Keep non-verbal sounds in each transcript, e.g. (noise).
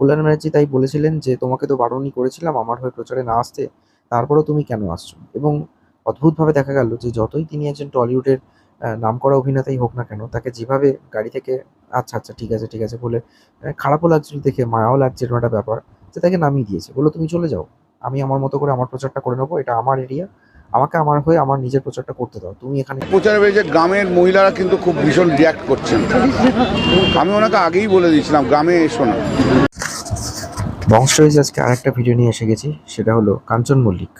কল্যাণ ব্যানার্জি তাই বলেছিলেন যে তোমাকে তো বারণই করেছিলাম আমার হয়ে প্রচারে না আসতে। তারপরেও তুমি কেন আসছো? এবং অদ্ভুতভাবে দেখা গেল যে যতই তিনি একজন টলিউডের আহ, নামকরা অভিনেতাই হোক না কেন তাকে যেভাবে গাড়ি থেকে আচ্ছা আচ্ছা ঠিক আছে ঠিক আছে বলে খারাপও লাগছিল দেখে মায়াও লাগছে এরকম একটা ব্যাপার যে তাকে নামিয়ে দিয়েছে। বলল তুমি চলে যাও আমি আমার মতো করে আমার প্রচারটা করে নেব এটা আমার এরিয়া আমাকে আমার হয়ে আমার নিজের প্রচারটা করতে দাও তুমি এখানে প্রচারে বেরিয়েছে গ্রামের মহিলারা কিন্তু খুব ভীষণ রিয়াক্ট করছেন। আমি ওনাকে আগেই বলে দিয়েছিলাম গ্রামে এসো না। বংশরাইজ আজকে আরেকটা ভিডিও নিয়ে এসে গেছি, সেটা হলো কাঞ্চন মল্লিক।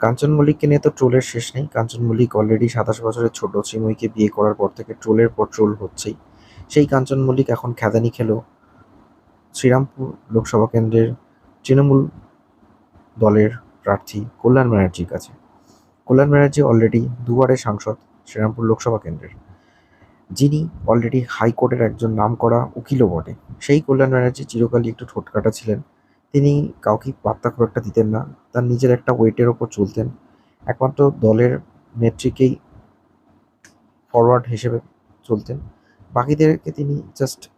কাঞ্চন মল্লিককে নিয়ে তো ট্রোলের শেষ নেই। কাঞ্চন মল্লিক অলরেডি সাতাশ বছরের ছোট, শ্রীময়ীকে বিয়ে করার পর থেকে ট্রোলের পর ট্রোল হচ্ছেই। সেই কাঞ্চন মল্লিক এখন খ্যাদানি খেলো শ্রীরামপুর লোকসভা কেন্দ্রের তৃণমূল দলের প্রার্থী কল্যাণ ব্যানার্জির কাছে। কল্যাণ ব্যানার্জি অলরেডি দুবারের সাংসদ শ্রীরামপুর লোকসভা কেন্দ্রের। যিনি অলরেডি হাইকোর্টের একজন নাম করা উকিলও বটে। সেই কল্যাণ ব্যানার্জি চিরকালই একটু ঠোঁটকাটা ছিলেন। তিনি কাউকে পাত্তা খুব একটা দিতেন না। তার নিজের একটা ওয়েটের ওপর চলতেন। একমাত্র দলের নেত্রীকেই ফরওয়ার্ড হিসেবে চলতেন। বাকিদেরকে তিনি জাস্ট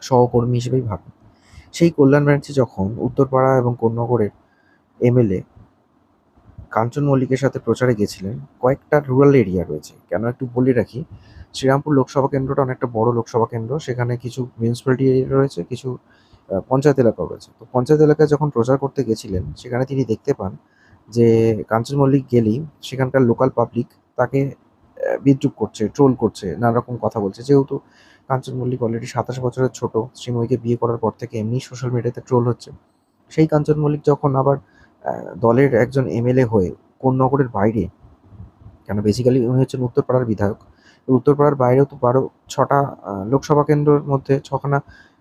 সহকর্মী হিসেবেই ভাবেন সেই কল্যাণ ব্যানার্জি যখন উত্তরপাড়া এবং কোন্নগরের এমএলএ কাঞ্চন মল্লিকের সাথে প্রচারে গেছিলেন কয়েকটা রুরাল এরিয়া রয়েছে। কেন একটু বলে রাখি, শ্রীরামপুর লোকসভা কেন্দ্রটা অনেকটা বড় লোকসভা কেন্দ্র, সেখানে কিছু মিউনিসিপ্যালিটি এরিয়া রয়েছে, কিছু পঞ্চায়েত এলাকা রয়েছে। তো পঞ্চায়েত এলাকায় যখন প্রচার করতে গেছিলেন সেখানে তিনি দেখতে পান যে কাঞ্চন মল্লিক গেলেই সেখানকার লোকাল পাবলিক তাকে বিদ্রুপ করছে ট্রোল করছে নানা রকম কথা বলছে। যেহেতু কাঞ্চন মল্লিক অলরেডি সাতাশ বছরের ছোট, শ্রীময়ীকে বিয়ে করার পর থেকে এমনি সোশ্যাল মিডিয়াতে ট্রোল হচ্ছে। সেই কাঞ্চন মল্লিক যখন আবার দলের একজন এমএলএ হয়ে কোন নগরের বাইরে, কেন? বেসিক্যালি উনি হচ্ছেন উত্তরপাড়ার বিধায়ক। উত্তরপাড়ার বাইরেও তো বারো, ছটা লোকসভা কেন্দ্রের মধ্যে ছখানা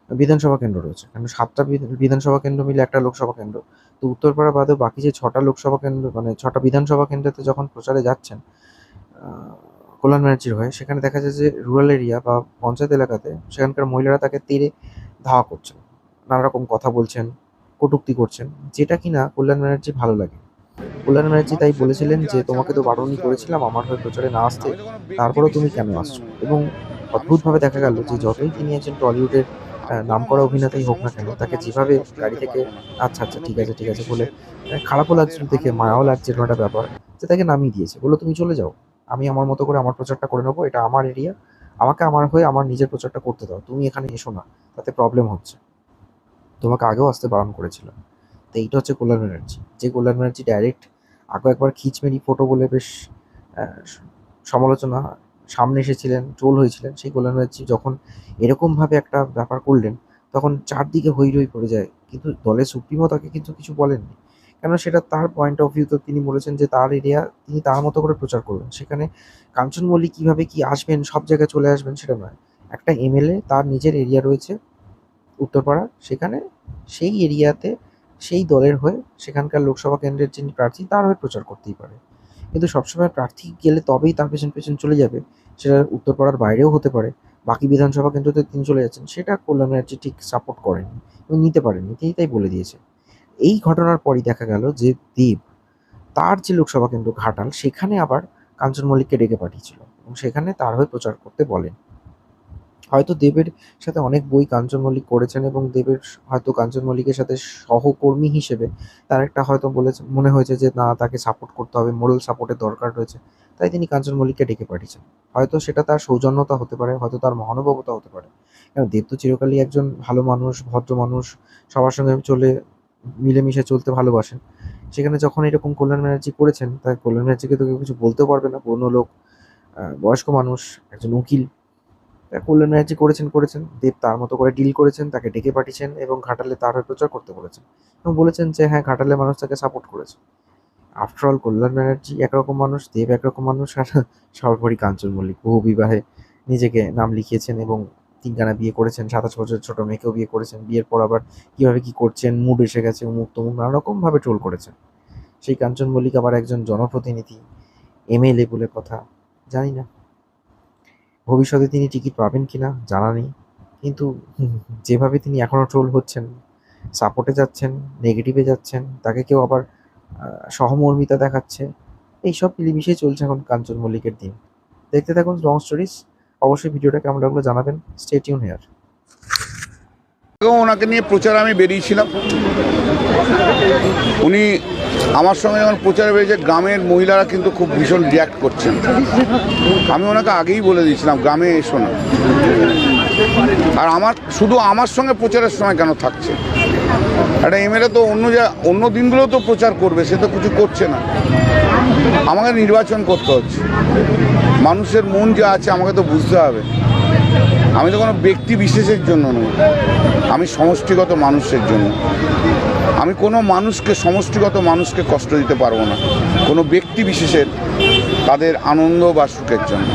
বিধানসভা কেন্দ্র রয়েছে। কেন? সাতটা বিধানসভা কেন্দ্র মিলে একটা লোকসভা কেন্দ্র। তো উত্তরপাড়া বাদেও বাকি যে ছটা লোকসভা কেন্দ্র মানে ছটা বিধানসভা কেন্দ্রতে যখন প্রচারে যাচ্ছেন কল্যাণ ব্যানার্জির হয়ে, সেখানে দেখা যায় যে রুরাল এরিয়া বা পঞ্চায়েত এলাকাতে সেখানকার মহিলারা তাকে তীরে ধাওয়া করছেন। নানা রকম কথা বলছেন। কটূক্তি করছেন যেটা কিনা কল্যাণ ব্যানার্জি ভালো লাগে। কল্যাণ ব্যানার্জি তাই বলেছিলেন যে তোমাকে তো বারণই করেছিলাম আমার হয়ে প্রচারে না আসতে তারপরেও তুমি কেন আসছো? এবং অদ্ভুতভাবে দেখা গেল যে যতই তিনি একজন টলিউডের আহ, নামকরা অভিনেতাই হোক না কেন তাকে যেভাবে গাড়ি থেকে আচ্ছা আচ্ছা ঠিক আছে ঠিক আছে বলে খারাপও লাগছিল দেখে মায়াও লাগছে একটা ব্যাপার যে তাকে নামিয়ে দিয়েছে। বলল তুমি চলে যাও আমি আমার মতো করে আমার প্রচারটা করে নেব এটা আমার এরিয়া আমাকে আমার হয়ে আমার নিজের প্রচারটা করতে দাও তুমি এখানে এসো না তাতে প্রবলেম হচ্ছে। তোমাকে আগেও আসতে বারণ করেছিলাম। তো এইটা হচ্ছে কল্যাণ ব্যানার্জি। যে কল্যাণ ব্যানার্জি ডাইরেক্ট আগে একবার খিচমেরি ফটো বলে বেশ সমালোচনা সামনে এসেছিলেন ট্রোল হয়েছিলেন, সেই কল্যাণ ব্যানার্জি যখন এরকমভাবে একটা ব্যাপার করলেন, তখন চারদিকে হই হই পড়ে যায়। কিন্তু দলের সুপ্রিমো তাকে কিন্তু কিছু বলেননি। কেন সেটা তার পয়েন্ট অফ ভিউ তো তিনি বলেছেন যে তার এরিয়া তিনি তার মতো করে প্রচার করবেন। সেখানে কাঞ্চন মল্লিক কীভাবে কি আসবেন, সব জায়গায় চলে আসবেন সেটা নয়। একটা এমএলএ তার নিজের এরিয়া রয়েছে। উত্তরপাড়া, সেখানে সেই এরিয়াতে সেই দলের হয়ে সেখানকার লোকসভা কেন্দ্রের যিনি প্রার্থী, তার হয়ে প্রচার করতেই পারে। কিন্তু সবসময় প্রার্থী গেলে তবেই তার পেছন পেছন চলে যাবে, সেটা উত্তরপাড়ার বাইরেও হতে পারে। বাকি বিধানসভা কেন্দ্রতে তিনি চলে যাচ্ছেন, সেটা কল্যাণ ব্যানার্জি ঠিক সাপোর্ট করেনি এবং নিতে পারেনি, তিনি তাই বলে দিয়েছে। এই ঘটনার পরই দেখা গেল যে দেব, তার যে লোকসভা কেন্দ্র ঘাটাল, সেখানে আবার কাঞ্চন মল্লিককে ডেকে পাঠিয়েছিল এবং সেখানে তার হয়ে প্রচার করতে বলেন। হয়তো দেবের সাথে অনেক বই কাঞ্চন মল্লিক করেছেন এবং দেবের হয়তো কাঞ্চন মল্লিকের সাথে সহকর্মী হিসেবে তার একটা হয়তো বলেছে, মনে হয়েছে যে না, তাকে সাপোর্ট করতে হবে মোরাল সাপোর্টের দরকার রয়েছে। তাই তিনি কাঞ্চন মল্লিককে ডেকে পাঠিয়েছেন। হয়তো সেটা তার সৌজন্যতা হতে পারে, হয়তো তার মহানুভবতা হতে পারে। কারণ দেব তো চিরকালই একজন ভালো মানুষ, ভদ্র মানুষ, সবার সঙ্গে চলে, মিলেমিশে চলতে ভালোবাসেন। সেখানে যখন এরকম কল্যাণ ব্যানার্জি করেছেন, তাই কল্যাণ ব্যানার্জিকে তো কেউ কিছু বলতেও পারবে না। পুরনো লোক বয়স্ক মানুষ, একজন উকিল কল্যাণ ব্যানার্জি করেছেন করেছেন। দেব তার মতো করে ডিল করেছেন, তাকে ডেকে পাঠিয়েছেন এবং ঘাটালে তার হয়ে প্রচার করতে বলেছেন। এবং বলেছেন যে হ্যাঁ ঘাটালে মানুষ তাকে সাপোর্ট করেছে। আফটারঅল কল্যাণ ব্যানার্জি একরকম মানুষ, দেব একরকম মানুষ, আর (laughs) সর্বোপরি কাঞ্চন মল্লিক বহু বিবাহে নিজেকে নাম লিখিয়েছেন এবং তিনখানা বিয়ে করেছেন, সাতাশ বছরের ছোট মেয়েকেও বিয়ে করেছেন। বিয়ের পর আবার কীভাবে কী করছেন মুড এসে গেছে মুখ তমুক, নানা রকমভাবে ট্রোল করেছেন। সেই কাঞ্চন মল্লিক আবার একজন জনপ্রতিনিধি এমএলএ বলে কথা, জানি না। ভবিষ্যতে তিনি টিকিট পাবেন কিনা জানা নেই। কিন্তু যেভাবে তিনি এখনও ট্রোল হচ্ছেন সাপোর্টে যাচ্ছেন নেগেটিভে যাচ্ছেন, তাকে কেউ আবার সহমর্মিতা দেখাচ্ছে, এইসব মিলেমিশেই চলছে এখন কাঞ্চন মল্লিকের দিন। দেখতে থাকুন লং স্টোরিজ অবশ্যই ভিডিওটা কেমন লাগল জানাবেন। স্টে টিউন হেয়ার ওনাকে নিয়ে প্রচার আমি বেরিয়েছিলাম। উনি আমার সঙ্গে যখন প্রচারে বেরিয়েছে গ্রামের মহিলারা কিন্তু খুব ভীষণ রিয়াক্ট করছেন। আমি ওনাকে আগেই বলে দিয়েছিলাম, গ্রামে এসো না। আর আমার, শুধু আমার সঙ্গে প্রচারের সময় কেন থাকছে? একটা এমএলএ তো অন্য যা, অন্য দিনগুলো তো প্রচার করবে, সে তো কিছু করছে না। আমাকে নির্বাচন করতে হচ্ছে। মানুষের মন যা আছে, আমাকে তো বুঝতে হবে। আমি তো কোনো ব্যক্তি বিশেষের জন্য নই। আমি সমষ্টিগত মানুষের জন্য। আমি কোনো মানুষকে, সমষ্টিগত মানুষকে কষ্ট দিতে পারব না। কোনো ব্যক্তি বিশেষের তাদের আনন্দ বা সুখের জন্য।